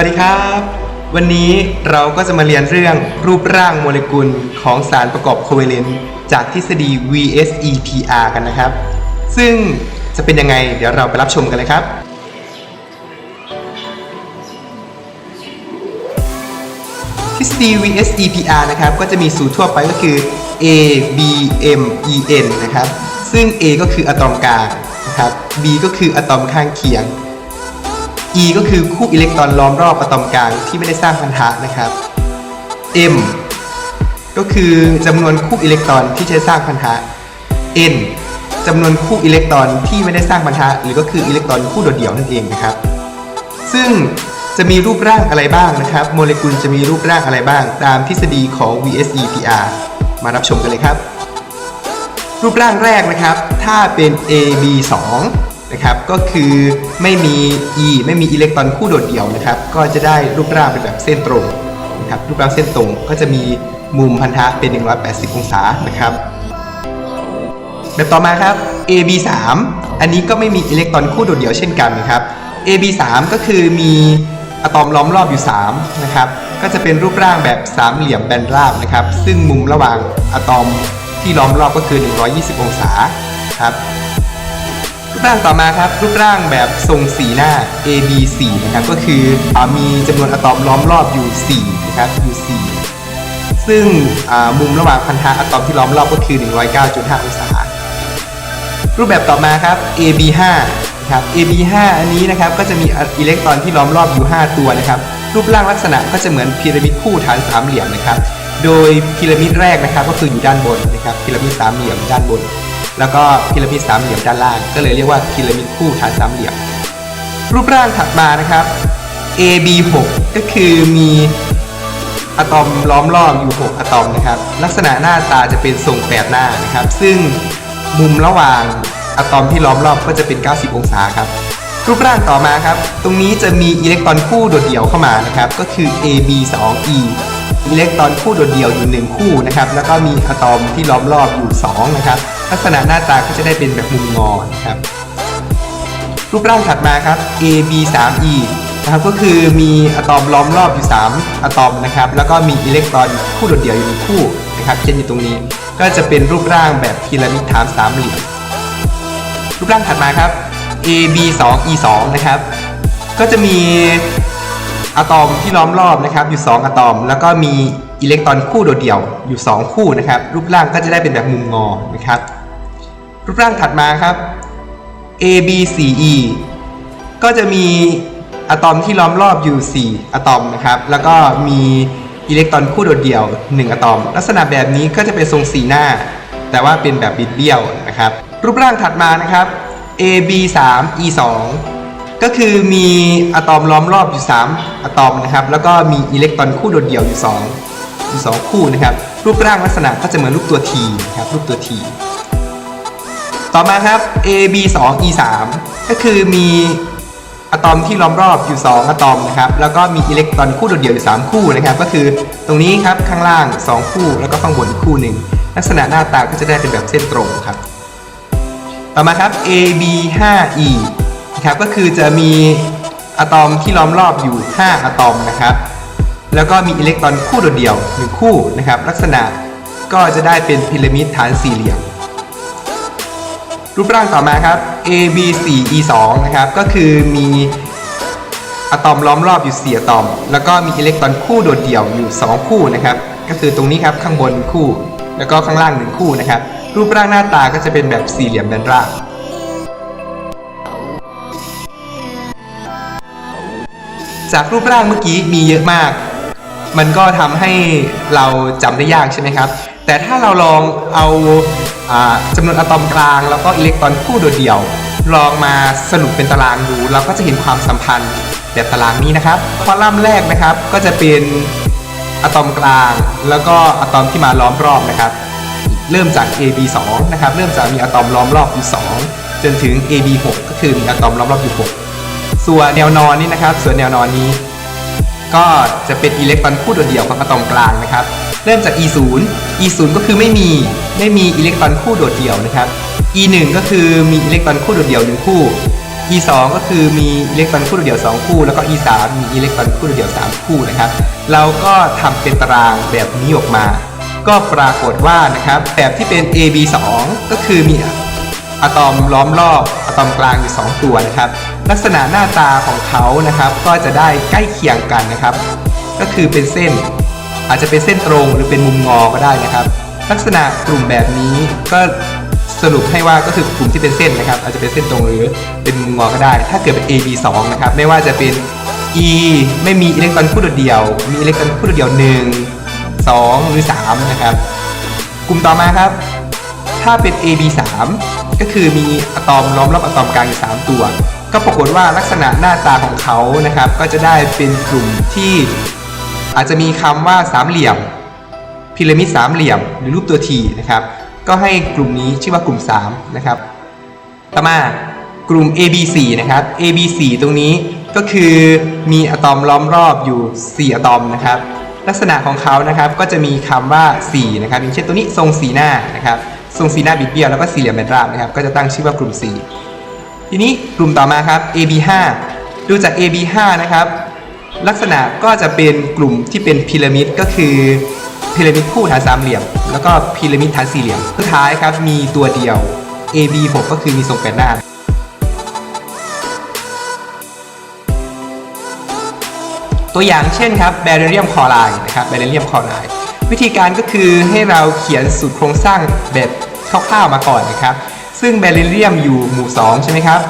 วัสดีครับ วันนี้เราก็จะมาเรียนเรื่องรูปร่างโมเลกุลของสารประกอบโคเวเลนต์จากทฤษฎี VSEPR กันนะครับ ซึ่งจะเป็นยังไงเดี๋ยวเราไปรับชมกันเลยครับ ทฤษฎี VSEPR นะครับก็จะมีสูตรทั่วไปก็คือ A B M E N นะครับ ซึ่ง A ก็คืออะตอมกลางนะครับ B ก็คืออะตอมข้างเคียง E ก็คือคู่อิเล็กตรอนล้อมรอบอะตอมกลางที่ไม่ได้สร้างพันธะนะครับ M ก็คือจำนวนคู่อิเล็กตรอนที่จะสร้างพันธะ N จำนวนคู่อิเล็กตรอนที่ไม่ได้สร้างพันธะหรือก็คืออิเล็กตรอนคู่โดดเดี่ยวนั่นเองนะครับ ซึ่งจะมีรูปร่างอะไรบ้างนะครับ โมเลกุลจะมีรูปร่างอะไรบ้าง ตามทฤษฎีของ VSEPR มารับชมกันเลยครับ รูปร่างแรกนะครับ ถ้าเป็น AB2 นะครับ ก็คือไม่มี E ไม่มีอิเล็กตรอนคู่โดดเดี่ยวนะครับ ก็จะได้รูปร่างเป็นแบบเส้นตรงนะครับ รูปร่างเส้นตรงก็จะมีมุมพันธะเป็น 180 องศานะครับ แบบต่อมาครับ AB3 อันนี้ก็ไม่มีอิเล็กตรอนคู่โดดเดี่ยวเช่นกันนะครับ AB3 ก็คือมีอะตอมล้อมรอบอยู่ 3 นะครับ ก็จะเป็นรูปร่างแบบสามเหลี่ยมแบนราบนะครับ ซึ่งมุมระหว่างอะตอมที่ล้อมรอบก็คือ 120 องศาครับ รูปร่างต่อมาครับรูปร่างแบบทรงสีหน้า AB4 นะครับก็คืออมีจำนวนอะตอมล้อมรอบอยู่4นะครับอยู่4ซึ่งอ่ามุมระหว่างพันธะอะตอมที่ล้อมรอบก็คือ 109.5 องศา รูปแบบต่อมาครับ AB5 นะครับ AB5 อันนี้นะครับก็จะมีอิเล็กตรอนที่ล้อมรอบอยู่ 5 ตัวนะครับรูปร่างลักษณะก็จะเหมือนพีระมิดคู่ฐานสามเหลี่ยมนะครับ โดยพีระมิดแรกนะครับก็คืออยู่ด้านบนนะครับพีระมิดสามเหลี่ยมด้านบน แล้วก็พีระมิดสามเหลี่ยมด้านล่าง ก็เลยเรียกว่าพีระมิดคู่ฐานสามเหลี่ยม รูปร่างถัดมานะครับ AB6 ก็คือมีอะตอมล้อมรอบอยู่ 6อะตอมนะครับ ลักษณะหน้าตาจะเป็นทรงแปดหน้านะครับ ซึ่งมุมระหว่างอะตอมที่ล้อมรอบก็จะเป็น 90 องศาครับ รูปร่างต่อมาครับ ตรงนี้จะมีอิเล็กตรอนคู่โดดเดี่ยวเข้ามานะครับ ก็คือ AB2E อิเล็กตรอนคู่โดดเดี่ยวอยู่ 1 คู่นะครับ แล้วก็มีอะตอมที่ล้อมรอบอยู่ 2 นะครับ ลักษณะหน้าตาก็จะได้เป็นแบบมุมงอนครับ รูปร่างถัดมาครับ AB3E นะครับก็คือมีอะตอมล้อมรอบอยู่ 3 อะตอมนะครับ แล้วก็มีอิเล็กตรอนคู่โดดเดี่ยวอยู่หนึ่งคู่นะครับเช่นอยู่ตรงนี้ ก็จะเป็นรูปร่างแบบพีระมิดฐานสามเหลี่ยมรูปร่างถัดมาครับ AB2E2 นะครับ ก็จะมีอะตอมที่ล้อมรอบนะครับอยู่ 2 อะตอม แล้วก็มีอิเล็กตรอนคู่โดดเดี่ยวอยู่ 2 คู่นะครับ รูปร่างก็จะได้เป็นแบบมุมงอนะครับ รูปร่างถัดมาครับ AB4E ก็จะมีอะตอมที่ล้อมรอบอยู่ 4 อะตอมนะครับ แล้วก็มีอิเล็กตรอนคู่โดดเดี่ยว 1 อะตอม ลักษณะแบบนี้ก็จะเป็นทรงสีหน้า แต่ว่าเป็นแบบบิดเบี้ยวนะครับ รูปร่างถัดมานะครับ AB3E2 ก็คือมีอะตอมล้อมรอบอยู่ 3 อะตอมนะครับ แล้วก็มีอิเล็กตรอนคู่โดดเดี่ยวอยู่2อยู่2คู่นะครับ รูปร่างลักษณะก็จะเหมือนรูปตัว T นะครับ รูปตัว T ต่อมาครับ AB2E3 ก็คือมีอะตอมที่ล้อมรอบอยู่ 2อะตอมนะครับ แล้วก็มีอิเล็กตรอนคู่โดดเดี่ยวอยู่ 3 คู่นะครับ ก็คือตรงนี้ครับข้างล่าง 2 คู่ แล้วก็ข้างบนคู่หนึ่งลักษณะหน้าตาก็จะได้เป็นแบบเส้นตรงครับ ต่อมาครับ AB5E นะครับ ก็คือจะมีอะตอมที่ล้อมรอบอยู่ 5อะตอมนะครับ แล้วก็มีอิเล็กตรอนคู่โดดเดี่ยว 1 คู่นะครับ ลักษณะก็จะได้เป็นพีระมิดฐานสี่เหลี่ยม รูปร่างต่อมาครับ AB4E2 นะครับ ก็คือมีอะตอมล้อมรอบอยู่4อะตอม แล้วก็มีอิเล็กตรอนคู่โดดเดี่ยวอยู่ 2 คู่นะครับ ก็คือตรงนี้ครับข้างบนคู่ แล้วก็ข้างล่างหนึ่งคู่นะครับ รูปร่างหน้าตาก็จะเป็นแบบสี่เหลี่ยมแบนราบจากรูปร่างเมื่อกี้มีเยอะมาก มันก็ทำให้เราจำได้ยากใช่ไหมครับ แต่ถ้าเราลองเอา จำนวนอะตอมกลาง แล้วก็อิเล็กตรอนคู่โดดเดี่ยว ลองมาสรุปเป็นตารางดู เราก็จะเห็นความสัมพันธ์แบบตารางนี้นะครับคอลัมน์แรกนะครับก็จะเป็นอะตอมกลาง แล้วก็อะตอมที่มาล้อมรอบนะครับ เริ่มจาก AB2 นะครับเริ่มจากมีอะตอมล้อมรอบอยู่2จนถึง AB6 ก็คือมีอะตอมล้อมรอบอยู่ 6 ส่วนแนวนอนนี่นะครับ ส่วนแนวนอนนี้ ก็จะเป็นอิเล็กตรอนคู่โดดเดี่ยวของอะตอมกลางนะครับ เริ่มจาก E0 E0 ก็คือไม่มีไม่มีอิเล็กตรอนคู่โดดเดี่ยวนะครับ E1 ก็คือมีอิเล็กตรอนคู่โดดเดี่ยวหนึ่งคู่ E 2 ก็คือมีอิเล็กตรอนคู่โดดเดี่ยว2คู่ แล้วก็ E 3 มีอิเล็กตรอนคู่โดดเดี่ยว3คู่นะครับ เราก็ทำเป็นตารางแบบนี้ออกมา ก็ปรากฏว่านะครับแบบที่เป็น AB 2 ก็คือมี อะตอมล้อมรอบอะตอมกลางอยู่ 2 ตัวนะครับ ลักษณะหน้าตาของเขานะครับ ก็จะได้ใกล้เคียงกันนะครับ ก็คือเป็นเส้น อาจจะเป็นเส้นตรงหรือเป็นมุมงอก็ได้นะครับ ลักษณะกลุ่มแบบนี้ก็สรุปให้ว่าก็คือกลุ่มที่เป็นเส้นนะครับ อาจจะเป็นเส้นตรงหรือเป็นมุมงอก็ได้ ถ้าเกิดเป็น AB 2นะครับ ไม่ว่าจะเป็น E ไม่มีอิเล็กตรอนคู่โดดเดี่ยว มีอิเล็กตรอนคู่โดดเดี่ยว 1 2 หรือ 3 นะครับ กลุ่มต่อมาครับ ถ้าเป็น AB 3 ก็คือมีอะตอมล้อมรอบอะตอมกลางอยู่ 3 ตัว ก็ปรากฏว่าลักษณะหน้าตาของเขานะครับ ก็จะได้เป็นกลุ่มที่อาจจะมีคำว่าสามเหลี่ยมพีระมิดสามเหลี่ยม หรือรูปตัว T นะครับ ก็ให้กลุ่มนี้ชื่อว่ากลุ่ม3นะครับ ต่อมากลุ่ม AB4 นะครับ AB4 ตรงนี้ก็คือมีอะตอมล้อมรอบอยู่ 4 อะตอมนะครับ ลักษณะของเขานะครับก็จะมีคำว่า4นะครับอย่างเช่นตัวนี้ทรงสีหน้านะครับ ทรงสีหน้าบิดเบี้ยวแล้วก็สี่เหลี่ยมเป็นราบนะครับ ก็จะตั้งชื่อว่ากลุ่ม4ทีนี้กลุ่มต่อมาครับ AB5 ดูจาก AB5 นะครับ ลักษณะก็จะเป็นกลุ่มที่เป็นพีระมิดก็คือพีระมิดคู่ฐานสามเหลี่ยม แล้วก็พีระมิดฐานสี่เหลี่ยมสุดท้ายครับมีตัวเดียว AB6 ก็คือมีทรงแปดหน้าตัวอย่างเช่นครับแบเรียมคอไลน์นะครับแบเรียมคอไลน์ วิธีการก็คือให้เราเขียนสูตรโครงสร้างแบบคร่าวๆมาก่อนนะครับ ซึ่งแบรเรียมอยู่หมู่ 2 ใช่ไหมครับ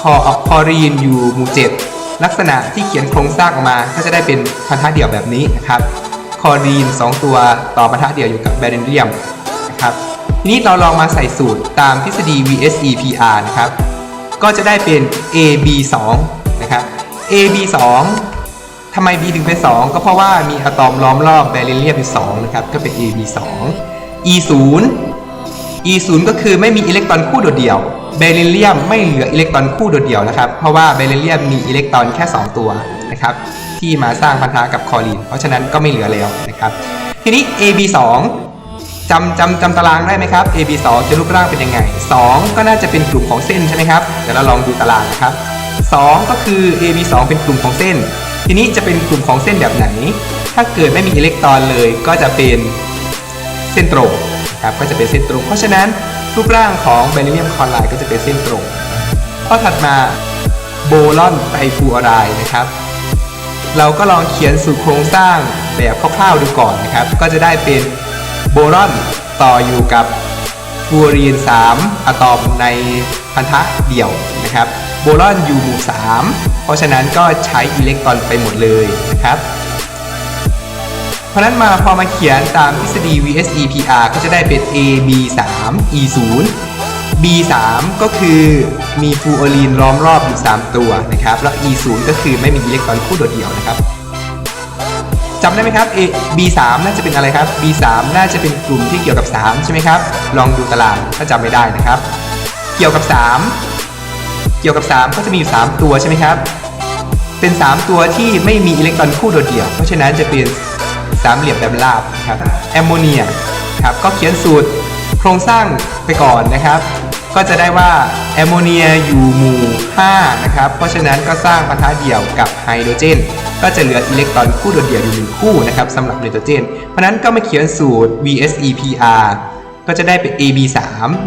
คอคอรีนอยู่หมู่ 7 ลักษณะที่เขียนโครงสร้างออกมา ก็จะได้เป็นพันธะเดี่ยวแบบนี้นะครับ คอรีน 2 ตัวต่อพันธะเดี่ยวอยู่กับแบรเรียมนะครับทีนี้เราลองมาใส่สูตรตามทฤษฎี VSE PR นะครับ ก็จะได้เป็น AB2 นะครับ AB2 ทำไม B ถึงเป็น 2 ก็เพราะว่ามีอะตอมล้อมรอบแบริเลียมอยู่2นะครับ ก็เป็น AB2 E0 E0 ก็คือไม่มีอิเล็กตรอนคู่โดดเดี่ยวเบริเลียมไม่เหลืออิเล็กตรอนคู่โดดเดี่ยวนะครับ เพราะว่าเบริเลียมมีอิเล็กตรอนแค่ 2 ตัวนะครับ ที่มาสร้างพันธะกับคอลีน เพราะฉะนั้นก็ไม่เหลือแล้วนะครับ ทีนี้ AB2 จำจำจำตารางได้ไหมครับ AB2 จะรูปร่างเป็นยังไง 2 ก็น่าจะเป็นกลุ่มของเส้นใช่ไหมครับ เดี๋ยวเราลองดูตารางนะครับ 2 ก็คือ AB2 เป็นกลุ่มของเส้น ทีนี้จะเป็นกลุ่มของเส้นแบบไหน ถ้าเกิดไม่มีอิเล็กตรอนเลยก็จะเป็นเส้นตรงนะครับก็จะเป็นเส้นตรง เพราะฉะนั้นรูปร่างของแบริเลียมคลอไรด์ก็จะเป็นเส้นตรง ข้อถัดมาโบลอนไตรฟูออไรด์นะครับ เราก็ลองเขียนสูตรโครงสร้างแบบคร่าวๆดูก่อนนะครับ ก็จะได้เป็นโบรอนต่ออยู่กับ ฟูรีน 3 อะตอมในพันธะเดี่ยวนะครับ โบรอนอยู่หมู่ 3 เพราะฉะนั้นก็ใช้อิเล็กตรอนไปหมดเลยนะครับ เพราะนั้นมาพอมาเขียนตามทฤษฎี VSE PR ก็จะได้เป็น AB3 E0 B3 ก็คือมีฟูออรีนล้อมรอบอยู่ 3 ตัวนะครับ แล้ว E0 ก็คือไม่มีอิเล็กตรอนคู่โดดเดี่ยวนะครับ จำได้ไหมครับ A B3 น่าจะเป็นอะไรครับ B3 น่าจะเป็นกลุ่มที่เกี่ยวกับ 3 ใช่ไหมครับ ลองดูตารางถ้าจำไม่ได้นะครับ เกี่ยวกับ 3 เกี่ยวกับ 3 ก็จะมีอยู่ 3 ตัวใช่ไหมครับ เป็น 3 ตัวที่ไม่มีอิเล็กตรอนคู่โดดเดี่ยว เพราะฉะนั้นจะเป็นสามเหลี่ยมแบบราบครับแอมโมเนียครับก็เขียนสูตรโครงสร้างไปก่อนนะครับ ก็จะได้ว่าแอมโมเนียอยู่หมู่ 5 นะครับ เพราะฉะนั้นก็สร้างปะทะเดี่ยวกับไฮโดรเจน ก็จะเหลืออิเล็กตรอนคู่โดดเดี่ยวอยู่หนึ่งคู่นะครับสำหรับไนโตรเจน เพราะนั้นก็มาเขียนสูตร VSEPR ก็จะได้เป็น AB3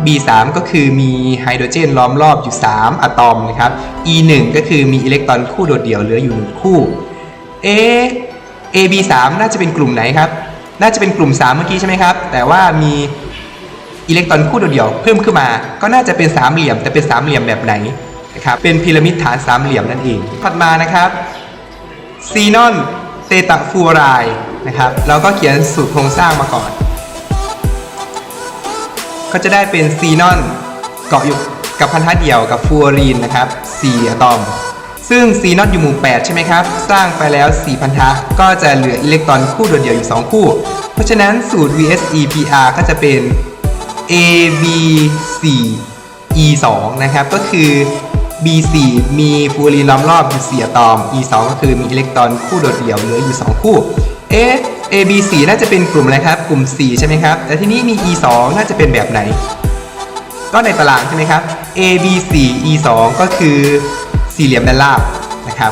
B3 ก็คือมีไฮโดรเจนล้อมรอบอยู่ 3 อะตอมนะครับ E1 ก็คือมีอิเล็กตรอนคู่โดดเดี่ยวเหลืออยู่หนึ่งคู่เอ AB3 น่าจะเป็นกลุ่มไหนครับ น่าจะเป็นกลุ่ม 3 เมื่อกี้ใช่ไหมครับ แต่ว่ามี อิเล็กตรอนคู่เดียวเพิ่มขึ้นมา ก็น่าจะเป็นสามเหลี่ยมแต่เป็นสามเหลี่ยมแบบไหนนะครับเป็นพีระมิดฐานสามเหลี่ยมนั่นเองถัดมานะครับซีนอนเตตาฟูไรด์นะครับเราก็เขียนสูตรโครงสร้างมาก่อน ก็จะได้เป็นซีนอนเกาะอยู่กับพันธะเดี่ยวกับฟลูออรีนนะครับ4อะตอม ซึ่งซีนอนอยู่หมู่ 8 ใช่ไหมครับ สร้างไปแล้ว 4 พันธะ ก็จะเหลืออิเล็กตรอนคู่เดียวอยู่ 2 คู่ เพราะฉะนั้นสูตร VSEPR ก็จะเป็น AB4 E2 นะครับ ก็คือ B4 มีฟูรีนล้อมรอบอยู่4อะตอม E2 ก็คือมีอิเล็กตรอนคู่โดดเดี่ยวเหลืออยู่ 2 คู่ เอ๊ะ AB4 น่าจะเป็นกลุ่มอะไรครับ กลุ่ม 4 ใช่ไหมครับ แต่ที่นี้มี E2 น่าจะเป็นแบบไหน ก็ในตารางใช่ไหมครับ A B 4 E 2ก็คือสี่เหลี่ยมด้านล่างนะครับ